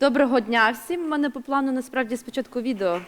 Доброго дня всім. У мене по плану насправді спочатку відео.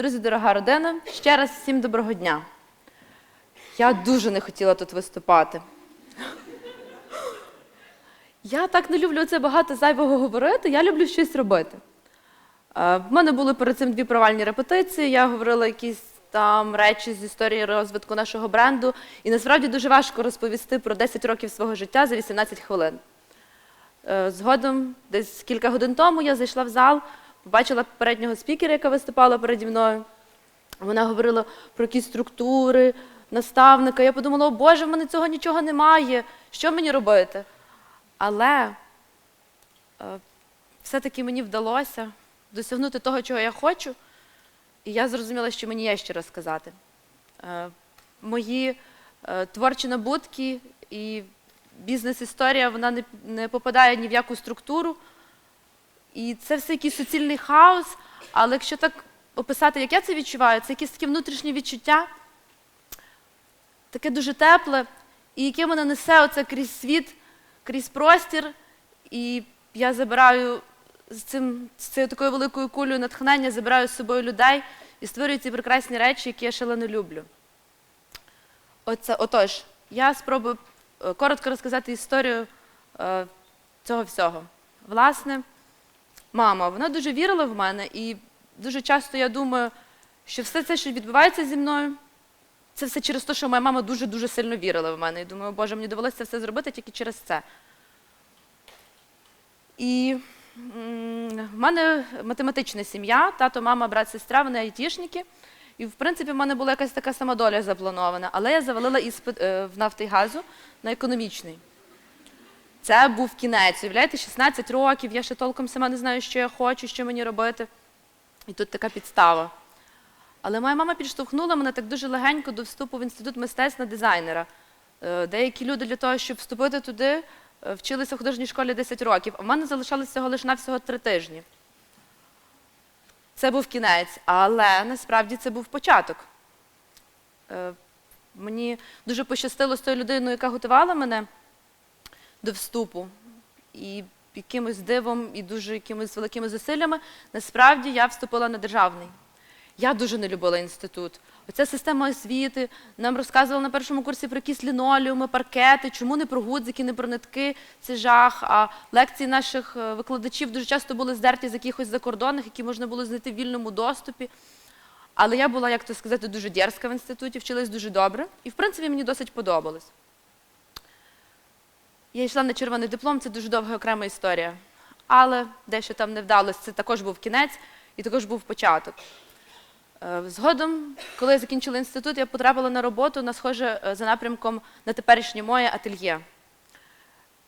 Друзі, дорога родина, ще раз всім доброго дня. Я дуже не хотіла тут виступати. Я так не люблю це багато зайвого говорити, я люблю щось робити. Е, В мене були перед цим дві провальні репетиції, я говорила якісь там речі з історії розвитку нашого бренду, і насправді дуже важко розповісти про 10 років свого життя за 18 хвилин. Е, Згодом, десь кілька годин тому, я зайшла в зал, побачила попереднього спікера, яка виступала переді мною. Вона говорила про якісь структури, наставника. Я подумала, о Боже, в мене цього нічого немає. Що мені робити? Але е, все-таки мені вдалося досягнути того, чого я хочу, і я зрозуміла, що мені є що розказати. Е, Мої е, творчі набутки і бізнес-історія вона не попадає ні в яку структуру. І це все якийсь суцільний хаос. Але якщо так описати, як я це відчуваю, це якесь таке внутрішнє відчуття, таке дуже тепле, і яке мене несе оце крізь світ, крізь простір. І я забираю з цим з цією такою великою кулею натхнення, забираю з собою людей і створюю ці прекрасні речі, які я шалено люблю. Оце, отож, я спробую е, коротко розказати історію е, цього всього. Власне, мама, вона дуже вірила в мене, і дуже часто я думаю, що все це, що відбувається зі мною, це все через те, що моя мама дуже-дуже сильно вірила в мене. І думаю, Боже, мені довелося все зробити тільки через це. І в мене математична сім'я, тато, мама, брат, сестра, вони айтішники. І, в принципі, в мене була якась така сама доля запланована, але я завалила іспит е, в «Нафтигазу» на економічний. Це був кінець. Уявляєте, 16 років, я ще толком сама не знаю, що я хочу, що мені робити. І тут така підстава. Але моя мама підштовхнула мене так дуже легенько до вступу в інститут мистецтв на дизайнера. Е, Деякі люди для того, щоб вступити туди, е, вчилися в художній школі 10 років, а в мене залишалося всього лише навсього 3 тижні. Це був кінець, але насправді це був початок. Е, Мені дуже пощастило з тою людиною, яка готувала мене до вступу. І якимось дивом і дуже якимись великими зусиллями, насправді я вступила на державний. Я дуже не любила інститут. Оця система освіти, нам розказували на першому курсі про якісь лінолеуми, паркети, чому не про гудзики, не про нитки, це жах. А лекції наших е, викладачів дуже часто були здерті з якихось закордонних, які можна було знайти в вільному доступі. Але я була, як то сказати, дуже дерзка в інституті, вчилась дуже добре, і в принципі мені досить подобалось. Я йшла на червоний диплом, це дуже довга окрема історія. Але дещо там не вдалося, це також був кінець і також був початок. Е, Згодом, коли я закінчила інститут, я потрапила на роботу на схоже е, за напрямком на теперішнє моє ательє.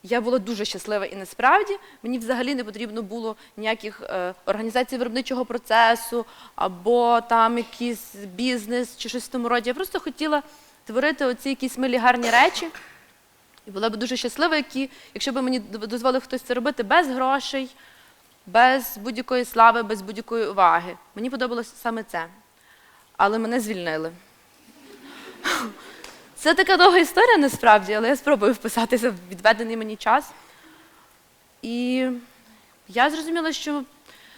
Я була дуже щаслива і насправді мені взагалі не потрібно було ніяких е, організацій виробничого процесу або там якийсь бізнес чи щось в тому роді. Я просто хотіла творити оці якісь милі гарні речі І була б дуже щаслива, які, якщо б мені дозволив хтось це робити без грошей, без будь-якої слави, без будь-якої уваги. Мені подобалося саме це. Але мене звільнили. Це така довга історія насправді, але я спробую вписатися в відведений мені час. І я зрозуміла, що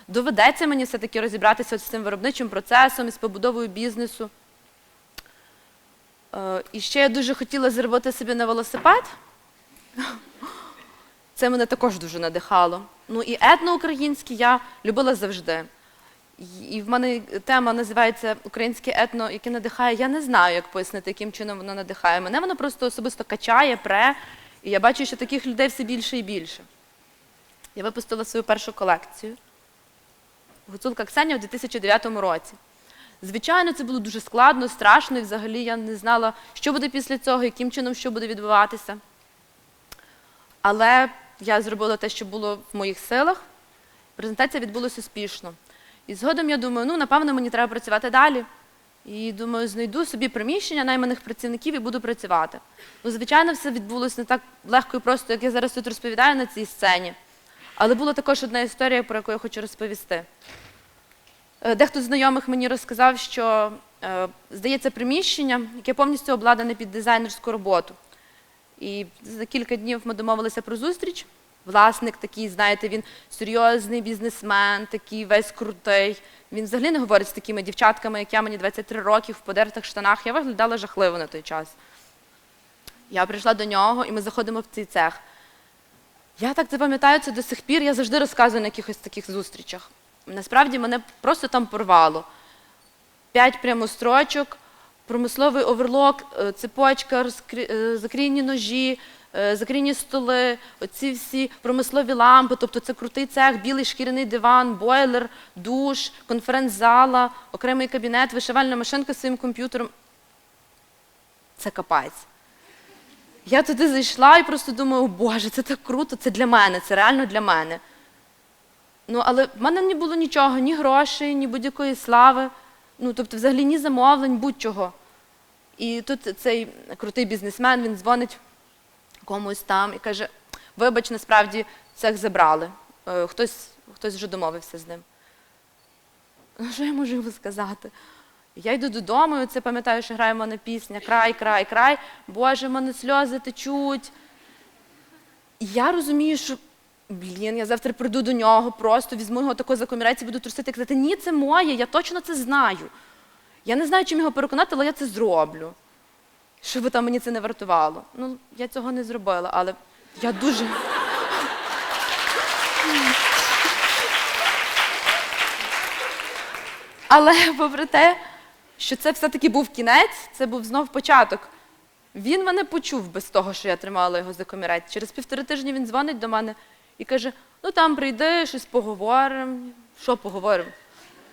доведеться мені все-таки розібратися з цим виробничим процесом і з побудовою бізнесу. Е, І ще я дуже хотіла заробити собі на велосипед. Це мене також дуже надихало. Ну і етноукраїнське я любила завжди. І в мене тема називається Українське етно, яке надихає. Я не знаю, як пояснити, яким чином воно надихає. Мене воно просто особисто качає, пре, і я бачу, що таких людей все більше і більше. Я випустила свою першу колекцію. Гуцулка Ксенія у 2009 році. Звичайно, це було дуже складно, страшно, і взагалі я не знала, що буде після цього, яким чином що буде відбуватися. Але я зробила те, що було в моїх силах. Презентація відбулася успішно. І згодом я думаю, ну, напевно, мені треба працювати далі. І думаю, знайду собі приміщення найманих працівників і буду працювати. Ну, звичайно, все відбулося не так легко і просто, як я зараз тут розповідаю на цій сцені. Але була також одна історія, про яку я хочу розповісти. Е, Дехто з знайомих мені розказав, що е, здається приміщення, яке повністю обладнане під дизайнерську роботу. І за кілька днів ми домовилися про зустріч. Власник такий, знаєте, він серйозний бізнесмен, такий весь крутий. Він взагалі не говорить з такими дівчатками, як я, мені 23 роки в подертих штанах. Я виглядала жахливо на той час. Я прийшла до нього, і ми заходимо в цей цех. Я так це пам'ятаю це до сих пір, я завжди розказую на якихось таких зустрічах. Насправді мене просто там порвало. П'ять прямострочок, промисловий оверлок, е, цепочка, е, закрійні ножі, е, закрійні столи, оці всі промислові лампи, тобто це крутий цех, білий шкіряний диван, бойлер, душ, конференц-зала, окремий кабінет, вишивальна машинка з своїм комп'ютером. Це капець. Я туди зайшла і просто думаю, Боже, це так круто, це для мене, це реально для мене. Ну, але в мене не було нічого, ні грошей, ні будь-якої слави, ну, тобто, взагалі ні замовлень, будь-чого. І тут цей крутий бізнесмен, він дзвонить комусь там і каже: вибач, насправді цех забрали. Е, Хтось, хтось вже домовився з ним. Ну, Що я можу йому сказати? Я йду додому, це пам'ятаю, що грає в мене пісня Край, край, край. Боже, в мене сльози течуть. Я розумію, що блін, я завтра прийду до нього, просто візьму його тако за комірець і буду трусити і казати, ні, це моє, я точно це знаю. Я не знаю, чим його переконати, але я це зроблю. Що би там мені це не вартувало. Ну, я цього не зробила, але я дуже. Але попри те, що це все-таки був кінець, це був знов початок. Він мене почув без того, що я тримала його за комірець. Через півтори тижні він дзвонить до мене і каже: ну там прийди, щось поговоримо. Що поговоримо?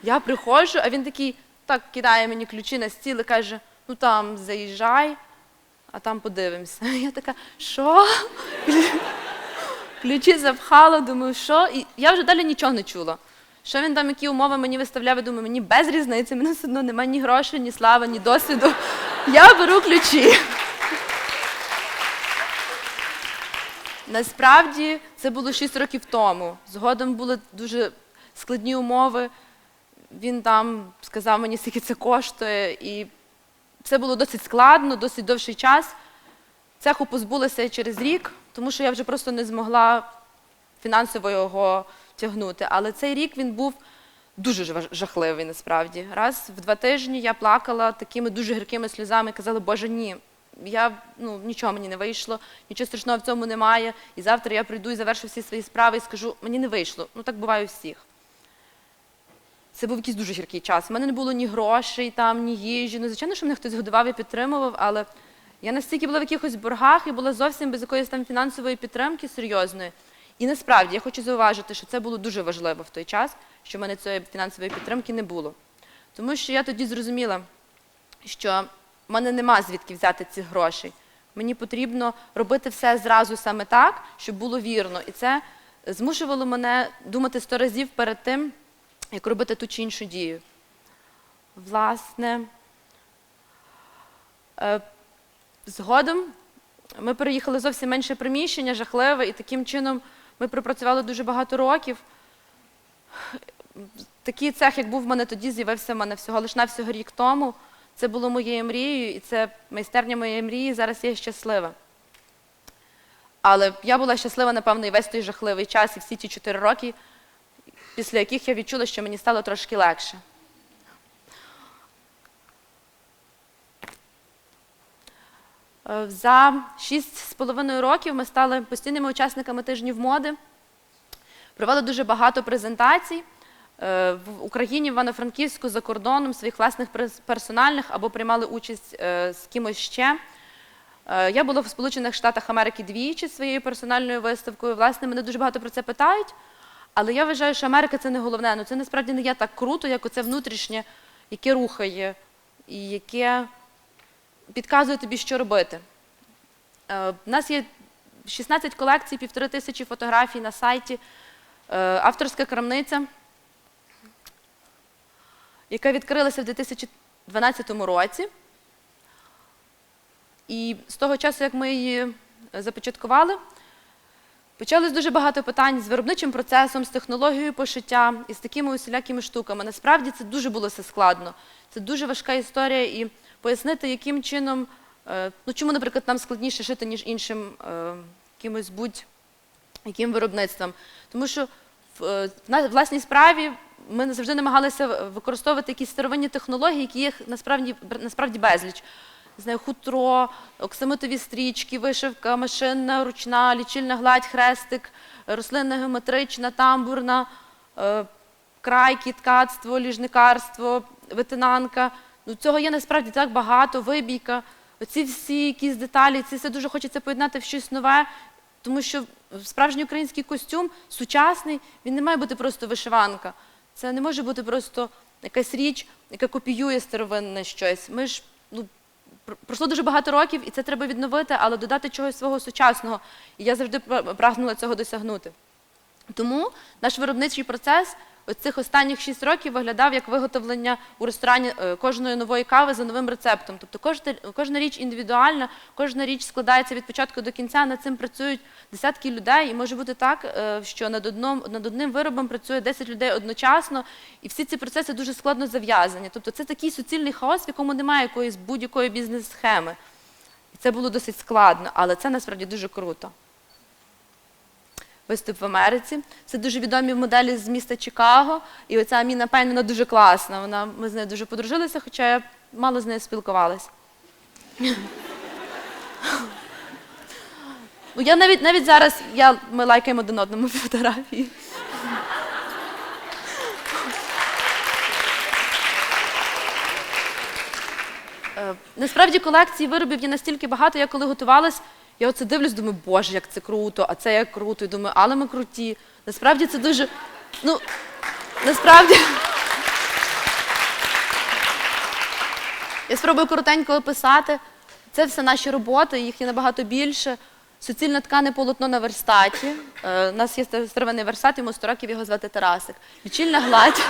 Я приходжу, а він такий так кидає мені ключі на стіл і каже: ну там заїжджай, а там подивимося. Я така, що? Ключі запхала, думаю, що? І я вже далі нічого не чула. Що він там, які умови мені виставляв, я думаю, мені без різниці, мене все одно немає ні грошей, ні слави, ні досвіду. Я беру ключі. Насправді це було 6 років тому. Згодом були дуже складні умови. Він там сказав мені, скільки це коштує, і це було досить складно, досить довший час. Цеху позбулася через рік, тому що я вже просто не змогла фінансово його тягнути. Але цей рік він був дуже жахливий насправді. Раз в два тижні я плакала такими дуже гіркими сльозами казала, Боже, ні. Я ну нічого мені не вийшло, нічого страшного в цьому немає. І завтра я прийду і завершу всі свої справи і скажу, мені не вийшло. Ну так буває у всіх. Це був якийсь дуже гіркий час. У мене не було ні грошей, там, ні їжі. Ну, звичайно, що мене хтось годував і підтримував, але я настільки була в якихось боргах і була зовсім без якоїсь там фінансової підтримки серйозної. І насправді я хочу зауважити, що це було дуже важливо в той час, що в мене цієї фінансової підтримки не було. Тому що я тоді зрозуміла, що в мене нема звідки взяти ці гроші. Мені потрібно робити все зразу саме так, щоб було вірно. І це змушувало мене думати сто разів перед тим, як робити ту чи іншу дію. Власне, е, згодом ми переїхали зовсім менше приміщення, жахливе, і таким чином ми пропрацювали дуже багато років. Такий цех, як був в мене тоді, з'явився в мене всього лиш навсього рік тому. Це було моєю мрією, і це майстерня моєї мрії. Зараз я щаслива. Але я була щаслива, напевно, і весь той жахливий час, і всі ті чотири роки, після яких я відчула, що мені стало трошки легше. Е, За шість з половиною років ми стали постійними учасниками тижнів моди, провели дуже багато презентацій в Україні, в Івано-Франківську, за кордоном, своїх власних персональних або приймали участь е, з кимось ще. Е, Я була в Сполучених Штатах Америки двічі своєю персональною виставкою. Власне, мене дуже багато про це питають. Але я вважаю, що Америка це не головне. Ну це насправді не є так круто, як оце внутрішнє, яке рухає і яке підказує тобі, що робити. Е, У нас є 16 колекцій, півтори тисячі фотографій на сайті, е, авторська крамниця, яка відкрилася в 2012 році. І з того часу, як ми її започаткували, почалось дуже багато питань з виробничим процесом, з технологією пошиття і з такими усілякими штуками. Насправді це дуже було все складно. Це дуже важка історія, і пояснити, яким чином, е, ну чому, наприклад, нам складніше шити, ніж іншим е, якимось будь-яким виробництвом. Тому що в, е, власній справі ми завжди намагалися використовувати якісь старовинні технології, які їх насправді, насправді безліч. Знаю, хутро, оксамитові стрічки, вишивка, машинна, ручна, лічильна гладь, хрестик, рослинна геометрична, тамбурна, е, крайки, ткацтво, ліжникарство, ветенанка. Ну, цього є насправді так багато, вибійка. Оці всі якісь деталі, це все дуже хочеться поєднати в щось нове, тому що справжній український костюм сучасний, він не має бути просто вишиванка. Це не може бути просто якась річ, яка копіює старовинне щось. Ми ж ну, пройшло дуже багато років, і це треба відновити, але додати чогось свого сучасного. І я завжди прагнула цього досягнути. Тому наш виробничий процес цих останніх 6 років виглядав як виготовлення у ресторані е, кожної нової кави за новим рецептом. Тобто кожна, кожна річ індивідуальна, кожна річ складається від початку до кінця. Над цим працюють десятки людей, і може бути так, е, що над, одном, над одним виробом працює 10 людей одночасно, і всі ці процеси дуже складно зав'язані. Тобто це такий суцільний хаос, в якому немає якоїсь будь-якої бізнес-схеми. Це було досить складно, але це насправді дуже круто виступ в Америці. Це дуже відомі моделі з міста Чикаго. І оця Аміна Пейн, дуже класна. Вона, ми з нею дуже подружилися, хоча я мало з нею спілкувалася. Ну, я навіть, навіть зараз я, ми лайкаємо один одному фотографії. Е, Насправді колекції виробів є настільки багато, я коли готувалась, я оце дивлюсь, думаю, боже, як це круто, а це як круто. І думаю, але ми круті. Насправді це дуже. Ну, насправді. Я спробую коротенько описати. Це все наші роботи, їх є набагато більше. Суцільне ткане полотно на верстаті. Е, У нас є старовинний верстат, йому 100 років його звати Тарасик. Лічильна гладь.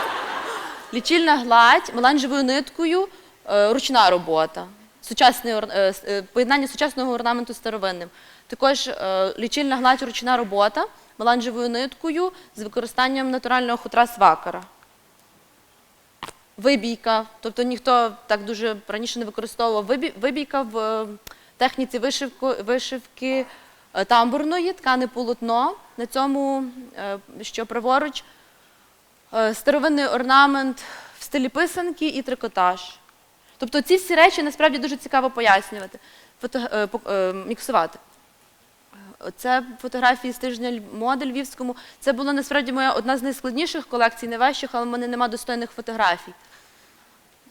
Лічильна гладь меланжевою ниткою, е, ручна робота. Сучасний, е, е, поєднання сучасного орнаменту з старовинним. Також е, лічильна гладь ручна робота меланжевою ниткою з використанням натурального хутра свакара. Вибійка, тобто ніхто так дуже раніше не використовував вибійка в техніці вишивки тамбурної, ткане полотно. На цьому, що праворуч, старовинний орнамент в стилі писанки і трикотаж. Тобто ці всі речі насправді дуже цікаво пояснювати, е, е, міксувати. Це фотографії з тижня моди львівському. Це була насправді моя одна з найскладніших колекцій, найважчих, але в мене нема достойних фотографій.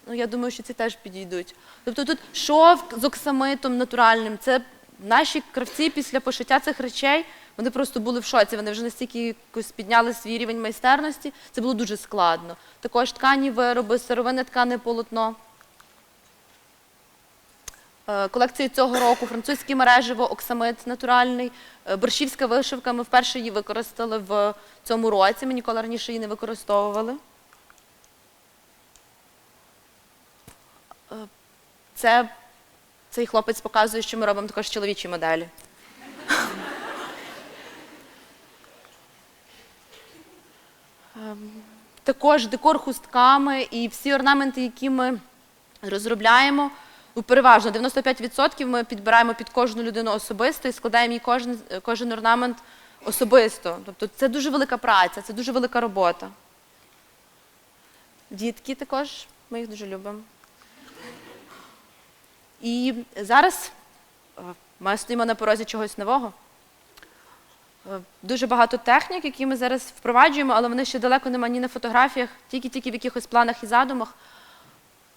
Ну, я думаю, що ці теж підійдуть. Тобто тут шов з оксамитом натуральним. Це наші кравці після пошиття цих речей, вони просто були в шоці. Вони вже настільки якось підняли свій рівень майстерності. Це було дуже складно. Також ткані вироби, сировинне ткане полотно. Е, Колекції цього року французьке мережево, оксамит натуральний, е, борщівська вишивка. Ми вперше її використали в цьому році. Ми ніколи раніше її не використовували. Е, Це цей хлопець показує, що ми робимо також чоловічі моделі. Ем, Також декор хустками і всі орнаменти, які ми розробляємо, ну, переважно 95% ми підбираємо під кожну людину особисто і складаємо їй кожен, кожен орнамент особисто. Тобто це дуже велика праця, це дуже велика робота. Дітки також, ми їх дуже любимо. І зараз е, ми стоїмо на порозі чогось нового. Е, Дуже багато технік, які ми зараз впроваджуємо, але вони ще далеко нема ні на фотографіях, тільки-тільки в якихось планах і задумах.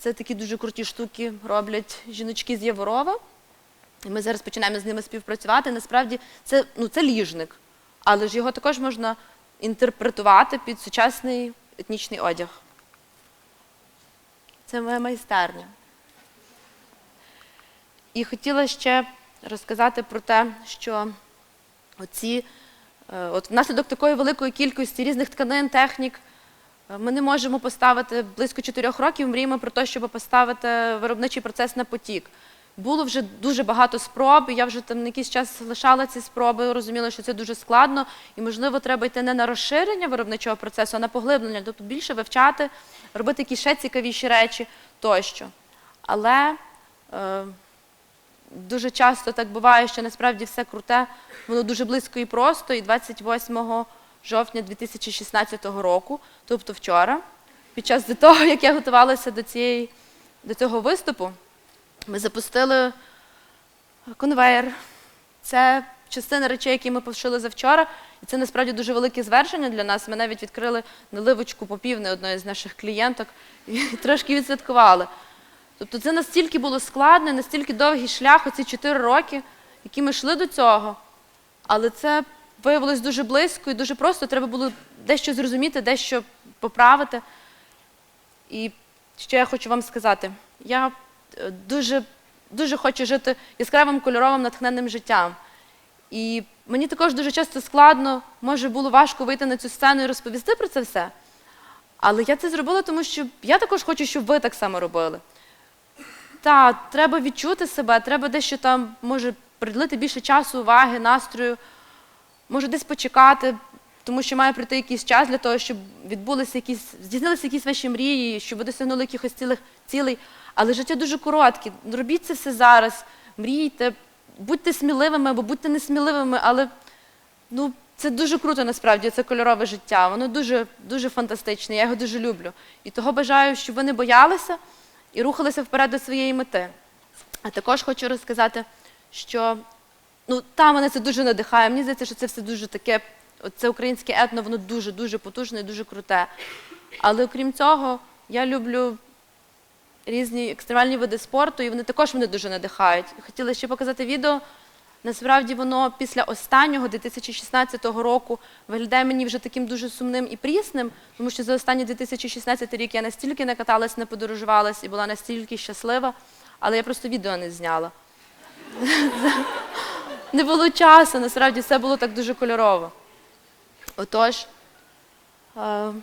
Це такі дуже круті штуки роблять жіночки з Яворова. І ми зараз починаємо з ними співпрацювати. Насправді це, ну, це ліжник, але ж його також можна інтерпретувати під сучасний етнічний одяг. Це моя майстерня. І хотіла ще розказати про те, що оці, е, от внаслідок такої великої кількості різних тканин, технік, ми не можемо поставити близько чотирьох років. Мріємо про те, щоб поставити виробничий процес на потік. Було вже дуже багато спроб, я вже там якийсь час лишала ці спроби, розуміла, що це дуже складно, і можливо треба йти не на розширення виробничого процесу, а на поглиблення, тобто більше вивчати, робити якісь ще цікавіші речі тощо. Але е, дуже часто так буває, що насправді все круте, воно дуже близько і просто. І 28 жовтня 2016 року, тобто вчора, під час того, як я готувалася до, цієї, до цього виступу, ми запустили конвейер. Це частина речей, які ми пошили завчора. І це насправді дуже велике звершення для нас. Ми навіть відкрили наливочку попівни одної з наших клієнток і трошки відсвяткували. Тобто це настільки було складно, настільки довгий шлях, оці чотири роки, які ми йшли до цього. Але це виявилось дуже близько і дуже просто. Треба було дещо зрозуміти, дещо поправити. І що я хочу вам сказати? Я е, дуже, дуже хочу жити яскравим кольоровим натхненним життям. І мені також дуже часто складно, може було важко вийти на цю сцену і розповісти про це все. Але я це зробила, тому що я також хочу, щоб ви так само робили. Так, треба відчути себе, треба дещо там, може, приділити більше часу, уваги, настрою, може десь почекати, тому що має прийти якийсь час для того, щоб відбулися якісь, здійснилися якісь ваші мрії, щоб ви досягнули якихось цілих цілей. Але життя дуже коротке. Робіть це все зараз, мрійте, будьте сміливими або будьте несміливими, але ну, це дуже круто насправді, це кольорове життя. Воно дуже, дуже фантастичне, я його дуже люблю. І того бажаю, щоб ви не боялися і рухалися вперед до своєї мети. А також хочу розказати, що ну, та мене це дуже надихає. Мені здається, що це все дуже таке, це українське етно, воно дуже-дуже потужне і дуже круте. Але окрім цього, я люблю різні екстремальні види спорту, і вони також мене дуже надихають. Хотіла ще показати відео. Насправді воно після останнього 2016 року виглядає мені вже таким дуже сумним і прісним, тому що за останній 2016 рік я настільки накаталась, не подорожувалась і була настільки щаслива, але я просто відео не зняла. Не було часу, насправді все було так дуже кольорово. Отож, е,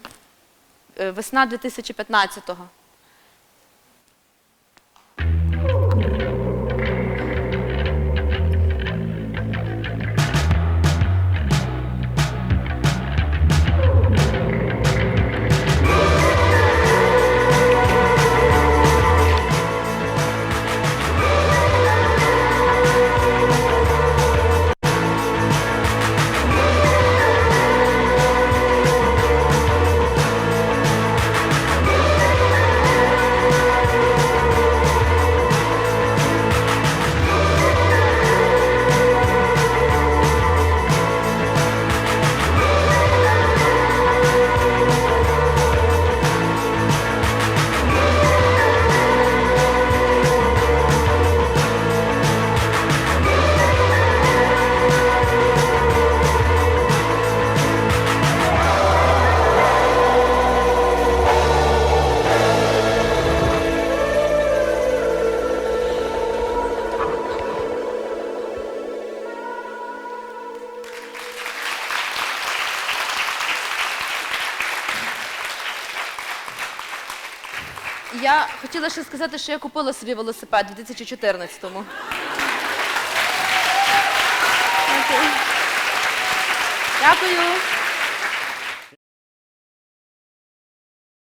е, весна 2015-го. Хотіла ще сказати, що я купила собі велосипед у 2014-му. Дякую.